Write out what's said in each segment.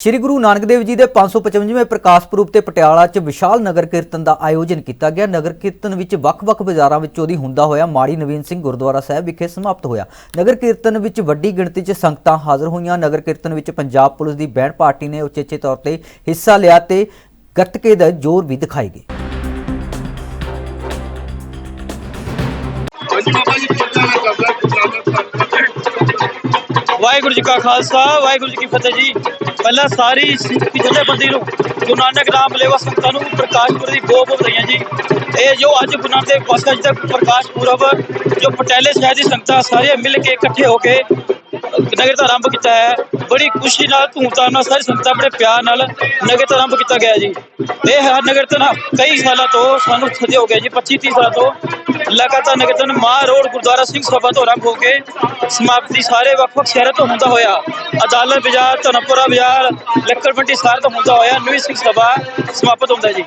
ਸ਼੍ਰੀ ਗੁਰੂ ਨਾਨਕ ਦੇਵ ਜੀ ਦੇ 555ਵੇਂ ਪ੍ਰਕਾਸ਼ ਪੁਰਬ ਤੇ ਪਟਿਆਲਾ 'ਚ ਵਿਸ਼ਾਲ ਨਗਰ ਕੀਰਤਨ ਦਾ ਆਯੋਜਨ ਕੀਤਾ ਗਿਆ। ਨਗਰ ਕੀਰਤਨ ਵਿੱਚ ਵੱਖ-ਵੱਖ ਬਾਜ਼ਾਰਾਂ ਵਿੱਚੋਂ ਦੀ ਹੁੰਦਾ ਹੋਇਆ ਮਾੜੀ ਨਵੀਨ ਸਿੰਘ ਗੁਰਦੁਆਰਾ ਸਾਹਿਬ ਵਿਖੇ ਸਮਾਪਤ ਹੋਇਆ। ਨਗਰ ਕੀਰਤਨ ਵਿੱਚ ਵੱਡੀ ਗਿਣਤੀ 'ਚ ਸੰਗਤਾਂ ਹਾਜ਼ਰ ਹੋਈਆਂ। ਨਗਰ ਕੀਰਤਨ ਵਿੱਚ ਪੰਜਾਬ ਪੁਲਿਸ ਦੀ ਬੈਂਡ ਪਾਰਟੀ ਨੇ ਉਚੇਚੇ ਤੌਰ ਤੇ ਹਿੱਸਾ ਲਿਆ ਤੇ ਗੱਤਕੇ ਦਾ ਜ਼ੋਰ ਵੀ ਦਿਖਾਈ ਗਏ। ਵਾਹਿਗੁਰੂ ਜੀ ਕਾ ਖਾਲਸਾ, ਵਾਹਿਗੁਰੂ ਜੀ ਕੀ ਫਤਿਹ ਜੀ। ਪਹਿਲਾਂ ਸਾਰੀ ਸਿੱਖੀ ਜਥੇਬੰਦੀ ਨੂੰ ਗੁਰੂ ਨਾਨਕ ਨਾਮ ਲੇਵਾ ਸੰਗਤਾਂ ਨੂੰ ਪ੍ਰਕਾਸ਼ ਪੁਰਬ ਦੀ ਬਹੁਤ ਬਹੁਤ ਵਧਾਈਆਂ ਜੀ। ਇਹ ਜੋ ਅੱਜ ਗੁਰੂ ਨਾਨਕ ਦੇਵ ਪਾਤਸ਼ਾਹ ਜੀ ਦਾ ਪ੍ਰਕਾਸ਼ ਪੁਰਬ, ਜੋ ਪਟਿਆਲੇ ਸ਼ਹਿਰ ਦੀ ਸੰਗਤਾਂ ਸਾਰੀਆਂ ਮਿਲ ਕੇ ਇਕੱਠੇ ਹੋ ਕੇ ਨਗਰ ਦਾ ਆਰੰਭ ਕੀਤਾ ਹੈ, ਬੜੀ ਖੁਸ਼ੀ ਨਾਲ, ਧੂਮਧਾਮ ਨਾਲ ਸਾਰੀ ਸੰਗਤਾਂ ਬੜੇ ਪਿਆਰ ਨਾਲ ਨਗਰ ਦਾ ਆਰੰਭ ਕੀਤਾ ਗਿਆ ਜੀ। ਇਹ ਹਰ ਨਗਰ ਤੋਂ ਕਈ ਸਾਲਾਂ ਤੋਂ ਸਾਨੂੰ ਸਦੇ ਹੋ ਗਿਆ ਜੀ 25 30 ਸਾਲਾਂ ਤੋਂ ਲਗਾਤਾਰ ਨਗਰ ਤੋਂ ਮਾਹ ਰੋਡ ਗੁਰਦੁਆਰਾ ਸਿੰਘ ਸਭਾ ਤੋਂ ਆਰੰਭ ਹੋ ਕੇ ਸਮਾਪਤੀ ਸਾਰੇ ਵੱਖ-ਵੱਖ ਸ਼ਹਿਰਾਂ ਤੋਂ ਹੁੰਦਾ ਹੋਇਆ, ਅਦਾਲਤ ਬਾਜ਼ਾਰ ਧਨਪੁਰਾ ਬਾਜ਼ਾਰ, ਲੱਕੜ ਮੰਡੀ ਸਾਰ ਤੋਂ ਹੁੰਦਾ ਹੋਇਆ, ਨਵੀਂ ਸਿੰਘ ਸਭਾ ਸਮਾਪਤ ਹੁੰਦਾ ਜੀ।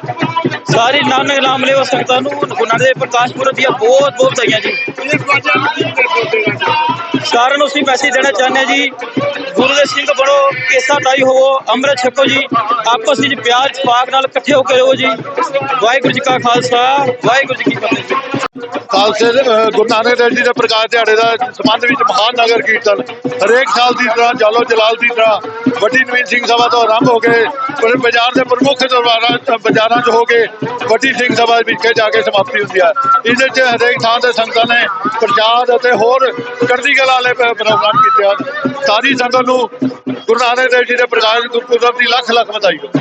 ਸਾਰੀ ਨਾਨਕ ਨਾਮ ਲੈਵਾ ਸੰਗਤਾਂ ਨੂੰ ਗੁਰੂ ਨਾਨਕ ਦੇਵ ਪ੍ਰਕਾਸ਼ ਪੁਰਬ ਦੀਆਂ ਬਹੁਤ ਬਹੁਤ ਵਧਾਈਆਂ ਜੀ। ਕਾਰਨ ਨੂੰ ਅਸੀਂ ਮੈਸੇਜ ਦੇਣਾ ਚਾਹੁੰਦੇ ਹਾਂ ਜੀ। ਗੁਰੂ ਦੇ ਸਿੰਘ ਬਣੋ, ਕੇਸਾ ਤਾਈ ਹੋਵੋ, ਅੰਮ੍ਰਿਤ ਛਕੋ ਜੀ। ਆਪਸ ਵਿੱਚ ਪਿਆਰ ਪਾਕ ਨਾਲ ਇਕੱਠੇ ਹੋ ਕੇ ਰਹੋ ਜੀ। ਵਾਹਿਗੁਰੂ ਜੀ ਕਾ ਖਾਲਸਾ, ਵਾਹਿਗੁਰੂ ਜੀ ਕੀ ਫਤਿਹ ਜੀ। ਖਾਲਸੇ ਗੁਰੂ ਨਾਨਕ ਦੇਵ ਜੀ ਦੇ ਪ੍ਰਕਾਸ਼ ਦਿਹਾੜੇ ਦਾ ਸੰਬੰਧ ਵਿੱਚ ਮਹਾਨ ਨਗਰ ਕੀਰਤਨ। ਹਰੇਕ ਸਾਲ ਦੀ ਤਰ੍ਹਾਂ, ਜਾਲੋ ਜਲਾਲ ਦੀ ਤਰ੍ਹਾਂ ਵੱਡੀ ਨਵੀਨ ਸਿੰਘ ਸਭਾ ਤੋਂ ਆਰੰਭ ਹੋ ਕੇ ਪੂਰੇ ਬਾਜ਼ਾਰ ਦੇ ਪ੍ਰਮੁੱਖ ਦਰਬਾਰਾਂ, ਬਾਜ਼ਾਰਾਂ 'ਚ ਹੋ ਕੇ ਵੱਡੀ ਸਿੰਘ ਸਭਾ ਵਿਖੇ ਜਾ ਕੇ ਸਮਾਪਤੀ ਹੁੰਦੀ ਹੈ ਇਹਦੇ 'ਚ ਹਰੇਕ ਥਾਂ ਦੇ ਸੰਗਤਾਂ ਨੇ ਪ੍ਰਸ਼ਾਦ ਅਤੇ ਹੋਰ ਚੜ੍ਹਦੀ ਕਲਾ ਵਾਲੇ ਪ੍ਰੋਗਰਾਮ ਕੀਤੇ ਹਨ ਸਾਰੀ ਸੰਗਤ ਨੂੰ ਗੁਰੂ ਨਾਨਕ ਦੇਵ ਜੀ ਦੇ ਪ੍ਰਕਾਸ਼ ਗੁਰਪੁਰਬ ਦੀ ਲੱਖ ਲੱਖ ਵਧਾਈ ਹੋਵੇ